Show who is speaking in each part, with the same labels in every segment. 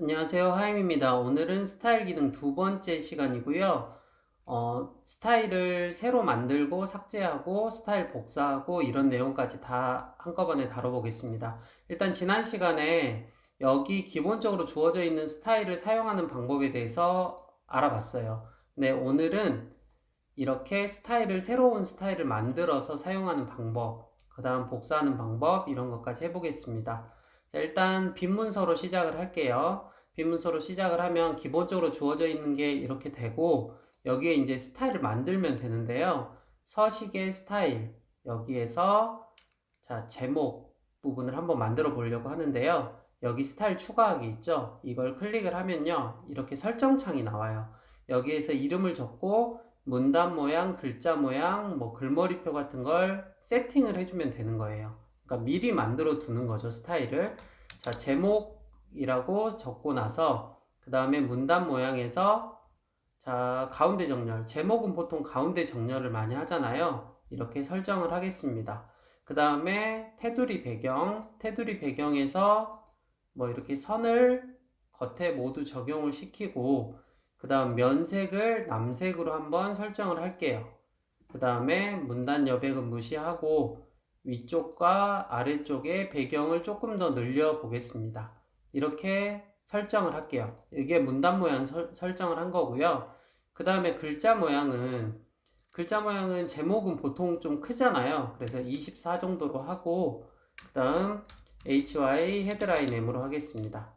Speaker 1: 안녕하세요. 하임입니다. 오늘은 스타일 기능 두 번째 시간이고요. 어, 스타일을 새로 만들고 삭제하고 스타일 복사하고 이런 내용까지 다 한꺼번에 다뤄보겠습니다. 일단 지난 시간에 여기 기본적으로 주어져 있는 스타일을 사용하는 방법에 대해서 알아봤어요. 네, 오늘은 이렇게 스타일을 새로운 스타일을 만들어서 사용하는 방법, 그 다음 복사하는 방법 이런 것까지 해보겠습니다. 자, 일단 빈 문서로 시작을 할게요. 빈 문서로 시작을 하면 기본적으로 주어져 있는 게 이렇게 되고 여기에 이제 스타일을 만들면 되는데요. 서식의 스타일 여기에서 자 제목 부분을 한번 만들어 보려고 하는데요. 여기 스타일 추가하기 있죠. 이걸 클릭을 하면요. 이렇게 설정창이 나와요. 여기에서 이름을 적고 문단 모양, 글자 모양, 뭐 글머리표 같은 걸 세팅을 해주면 되는 거예요. 그러니까 미리 만들어 두는 거죠, 스타일을. 자, 제목이라고 적고 나서 그 다음에 문단 모양에서 자, 가운데 정렬. 제목은 보통 가운데 정렬을 많이 하잖아요. 이렇게 설정을 하겠습니다. 그 다음에 테두리 배경, 테두리 배경에서 뭐 이렇게 선을 겉에 모두 적용을 시키고 그 다음 면색을 남색으로 한번 설정을 할게요. 그 다음에 문단 여백은 무시하고 위쪽과 아래쪽에 배경을 조금 더 늘려 보겠습니다. 이렇게 설정을 할게요. 이게 문단 모양 설, 설정을 한 거고요. 그 다음에 글자 모양은 글자 모양은 제목은 보통 좀 크잖아요. 그래서 24 정도로 하고 그 다음 HY 헤드라인 M으로 하겠습니다.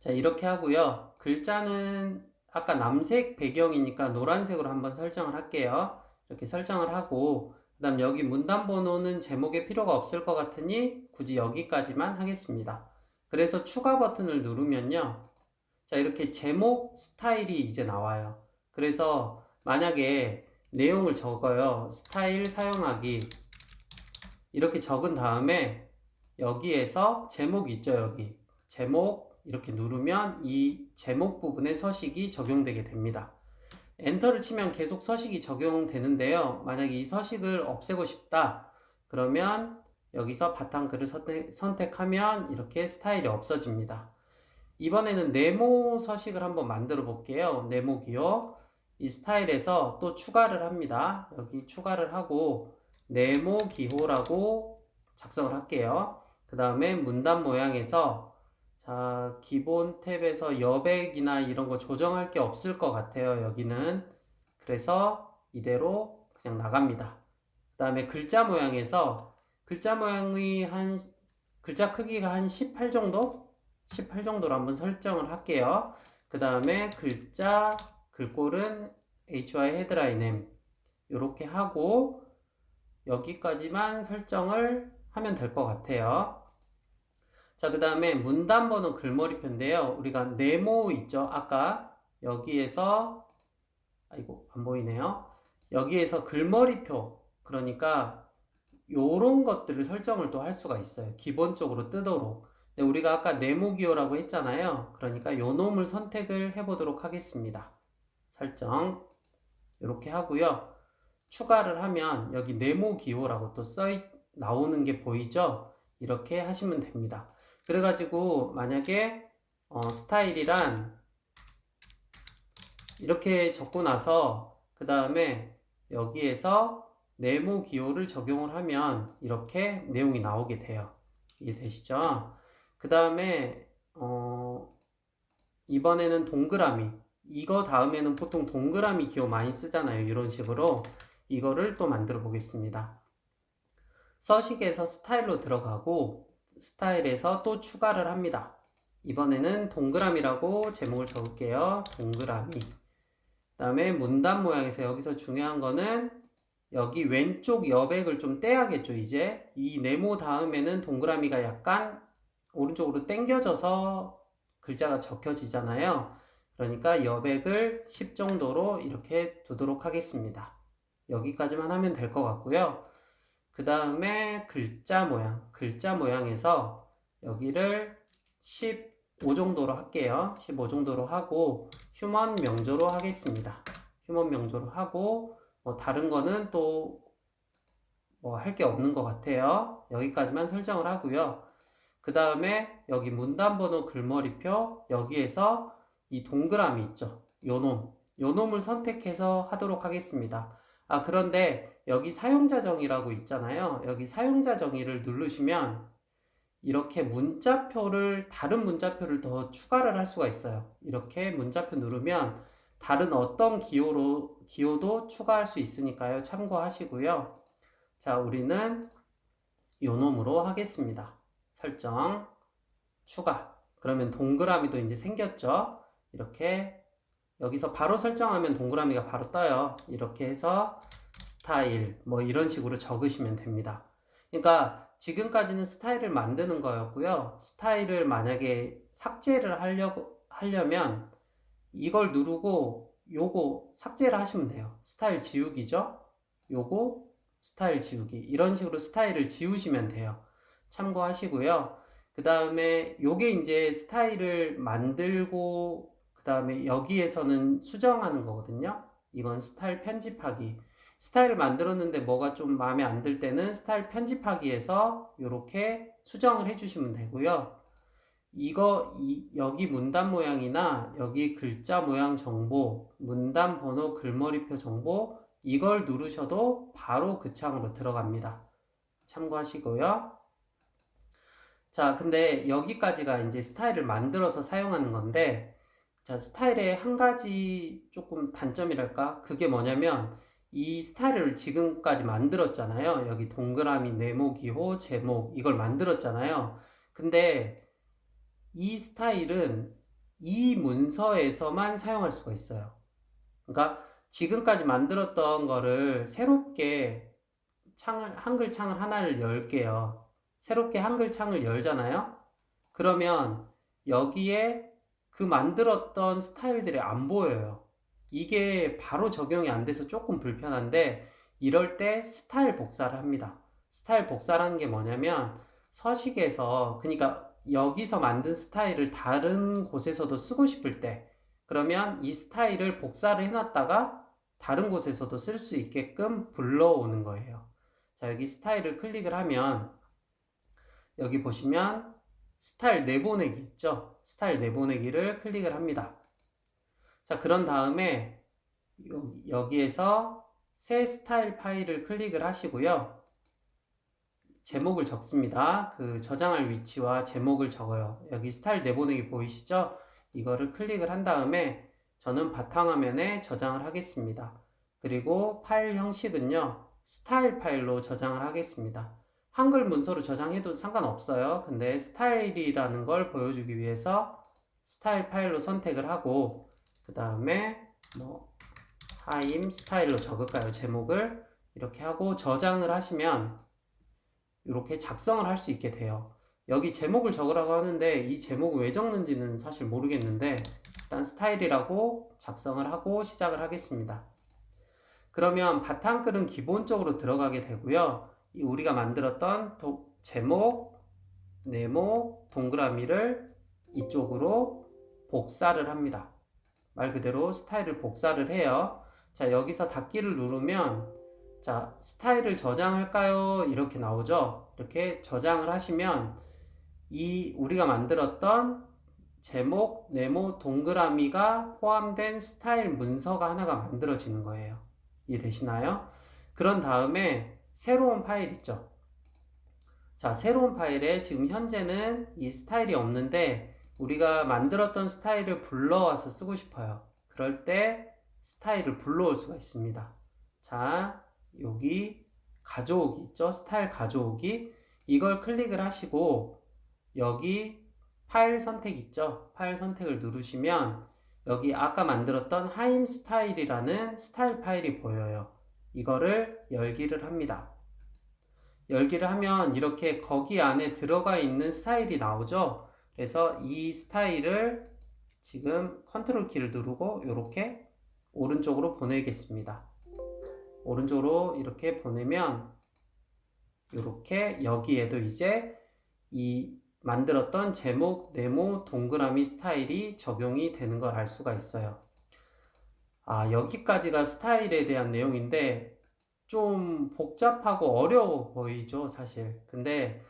Speaker 1: 자 이렇게 하고요. 글자는 아까 남색 배경이니까 노란색으로 한번 설정을 할게요. 이렇게 설정을 하고 그 다음 여기 문단 번호는 제목에 필요가 없을 것 같으니 굳이 여기까지만 하겠습니다. 그래서 추가 버튼을 누르면요. 자, 이렇게 제목 스타일이 이제 나와요. 그래서 만약에 내용을 적어요. 스타일 사용하기. 이렇게 적은 다음에 여기에서 제목 있죠, 여기. 제목 이렇게 누르면 이 제목 부분에 서식이 적용되게 됩니다. 엔터를 치면 계속 서식이 적용되는데요. 만약에 이 서식을 없애고 싶다. 그러면 여기서 바탕글을 선택, 선택 하면 이렇게 스타일이 없어집니다. 이번에는 네모 서식을 한번 만들어 볼게요. 네모 기호. 이 스타일에서 또 추가를 합니다. 여기 추가를 하고 네모 기호라고 작성을 할게요. 그 다음에 문단 모양에서 자, 기본 탭에서 여백이나 이런 거 조정할 게 없을 것 같아요. 여기는. 그래서 이대로 그냥 나갑니다. 그 다음에 글자 모양에서 글자 모양이 한, 글자 크기가 한 18 정도? 18 정도로 한번 설정을 할게요. 그 다음에 글자, 글꼴은 HY 헤드라인 M. 이렇게 하고 여기까지만 설정을 하면 될 것 같아요. 자, 그 다음에 문단 번호 글머리표인데요. 우리가 네모 있죠? 아까 여기에서 아이고 안 보이네요. 여기에서 글머리표 그러니까 요런 것들을 설정을 또 할 수가 있어요. 기본적으로 뜨도록. 우리가 아까 네모 기호라고 했잖아요. 그러니까 요 놈을 선택을 해보도록 하겠습니다. 설정 이렇게 하고요. 추가를 하면 여기 네모 기호라고 또 써 나오는 게 보이죠? 이렇게 하시면 됩니다. 그래가지고 만약에 어, 스타일이란 이렇게 적고 나서 그 다음에 여기에서 네모 기호를 적용을 하면 이렇게 내용이 나오게 돼요. 이해되시죠? 그 다음에 어, 이번에는 동그라미 이거 다음에는 보통 동그라미 기호 많이 쓰잖아요. 이런 식으로 이거를 또 만들어 보겠습니다. 서식에서 스타일로 들어가고 스타일에서 또 추가를 합니다. 이번에는 동그라미라고 제목을 적을게요. 동그라미. 그 다음에 문단 모양에서 여기서 중요한 거는 여기 왼쪽 여백을 좀 떼야겠죠, 이제. 이 네모 다음에는 동그라미가 약간 오른쪽으로 당겨져서 글자가 적혀지잖아요. 그러니까 여백을 10 정도로 이렇게 두도록 하겠습니다. 여기까지만 하면 될 것 같고요. 그 다음에 글자 모양, 글자 모양에서 여기를 15 정도로 할게요. 15 정도로 하고 휴먼 명조로 하겠습니다. 휴먼 명조로 하고 뭐 다른 거는 또 뭐 할 게 없는 것 같아요. 여기까지만 설정을 하고요. 그그 다음에 여기 문단번호 글머리표 여기에서 이 동그라미 있죠. 요놈. 요놈을 선택해서 하도록 하겠습니다. 아, 그런데 여기 사용자 정의라고 있잖아요. 여기 사용자 정의를 누르시면 이렇게 문자표를, 다른 문자표를 더 추가를 할 수가 있어요. 이렇게 문자표 누르면 다른 어떤 기호로, 기호도 추가할 수 있으니까요. 참고하시고요. 자, 우리는 요놈으로 하겠습니다. 설정, 추가. 그러면 동그라미도 이제 생겼죠? 이렇게 여기서 바로 설정하면 동그라미가 바로 떠요. 이렇게 해서 스타일, 뭐 이런 식으로 적으시면 됩니다. 그러니까 지금까지는 스타일을 만드는 거였고요. 스타일을 만약에 삭제를 하려고, 하려면 이걸 누르고 요거 삭제를 하시면 돼요. 스타일 지우기죠? 요거 스타일 지우기. 이런 식으로 스타일을 지우시면 돼요. 참고하시고요. 그 다음에 요게 이제 스타일을 만들고 그 다음에 여기에서는 수정하는 거거든요. 이건 스타일 편집하기. 스타일을 만들었는데 뭐가 좀 마음에 안 들 때는 스타일 편집하기에서 이렇게 수정을 해주시면 되고요. 이거 이, 여기 문단 모양이나 여기 글자 모양 정보, 문단 번호, 글머리표 정보 이걸 누르셔도 바로 그 창으로 들어갑니다. 참고하시고요. 자, 근데 여기까지가 이제 스타일을 만들어서 사용하는 건데, 자, 스타일의 한 가지 조금 단점이랄까? 그게 뭐냐면, 이 스타일을 지금까지 만들었잖아요. 여기 동그라미, 네모, 기호, 제목, 이걸 만들었잖아요. 근데 이 스타일은 이 문서에서만 사용할 수가 있어요. 그러니까 지금까지 만들었던 거를 새롭게 창을, 한글 창을 하나를 열게요. 새롭게 한글 창을 열잖아요. 그러면 여기에 그 만들었던 스타일들이 안 보여요. 이게 바로 적용이 안 돼서 조금 불편한데 이럴 때 스타일 복사를 합니다. 스타일 복사라는 게 뭐냐면 서식에서 그러니까 여기서 만든 스타일을 다른 곳에서도 쓰고 싶을 때 그러면 이 스타일을 복사를 해놨다가 다른 곳에서도 쓸 수 있게끔 불러오는 거예요. 자, 여기 스타일을 클릭을 하면 여기 보시면 스타일 내보내기 있죠? 스타일 내보내기를 클릭을 합니다. 자, 그런 다음에 여기에서 새 스타일 파일을 클릭을 하시고요. 제목을 적습니다. 그 저장할 위치와 제목을 적어요. 여기 스타일 내보내기 보이시죠? 이거를 클릭을 한 다음에 저는 바탕화면에 저장을 하겠습니다. 그리고 파일 형식은요, 스타일 파일로 저장을 하겠습니다. 한글 문서로 저장해도 상관없어요. 근데 스타일이라는 걸 보여주기 위해서 스타일 파일로 선택을 하고, 그 다음에 뭐, 하임 스타일로 적을까요? 제목을 이렇게 하고 저장을 하시면 이렇게 작성을 할 수 있게 돼요. 여기 제목을 적으라고 하는데 이 제목을 왜 적는지는 사실 모르겠는데 일단 스타일이라고 작성을 하고 시작을 하겠습니다. 그러면 바탕글은 기본적으로 들어가게 되고요. 우리가 만들었던 도, 제목, 네모, 동그라미를 이쪽으로 복사를 합니다. 말 그대로 스타일을 복사를 해요. 자, 여기서 닫기를 누르면 자, 스타일을 저장할까요? 이렇게 나오죠. 이렇게 저장을 하시면 이 우리가 만들었던 제목, 네모, 동그라미가 포함된 스타일 문서가 하나가 만들어지는 거예요. 이해되시나요? 그런 다음에 새로운 파일 있죠. 자, 새로운 파일에 지금 현재는 이 스타일이 없는데 우리가 만들었던 스타일을 불러와서 쓰고 싶어요. 그럴 때 스타일을 불러올 수가 있습니다. 자, 여기 가져오기 있죠? 스타일 가져오기. 이걸 클릭을 하시고 여기 파일 선택 있죠? 파일 선택을 누르시면 여기 아까 만들었던 하임 스타일이라는 스타일 파일이 보여요. 이거를 열기를 합니다. 열기를 하면 이렇게 거기 안에 들어가 있는 스타일이 나오죠? 그래서 이 스타일을 지금 컨트롤 키를 누르고 이렇게 오른쪽으로 보내겠습니다. 오른쪽으로 이렇게 보내면 이렇게 여기에도 이제 이 만들었던 제목, 네모, 동그라미 스타일이 적용이 되는 걸 알 수가 있어요. 아, 여기까지가 스타일에 대한 내용인데 좀 복잡하고 어려워 보이죠, 사실. 근데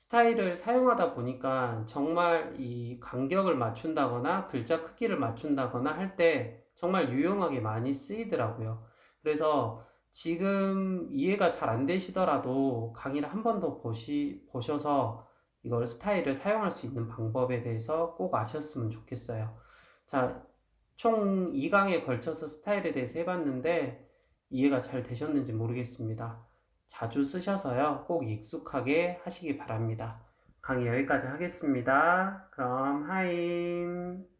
Speaker 1: 스타일을 사용하다 보니까 정말 이 간격을 맞춘다거나 글자 크기를 맞춘다거나 할 때 정말 유용하게 많이 쓰이더라고요. 그래서 지금 이해가 잘 안 되시더라도 강의를 한 번 더 보시, 보셔서 이걸 스타일을 사용할 수 있는 방법에 대해서 꼭 아셨으면 좋겠어요. 자, 총 2강에 걸쳐서 스타일에 대해서 해봤는데 이해가 잘 되셨는지 모르겠습니다. 자주 쓰셔서요. 꼭 익숙하게 하시기 바랍니다. 강의 여기까지 하겠습니다. 그럼 하임.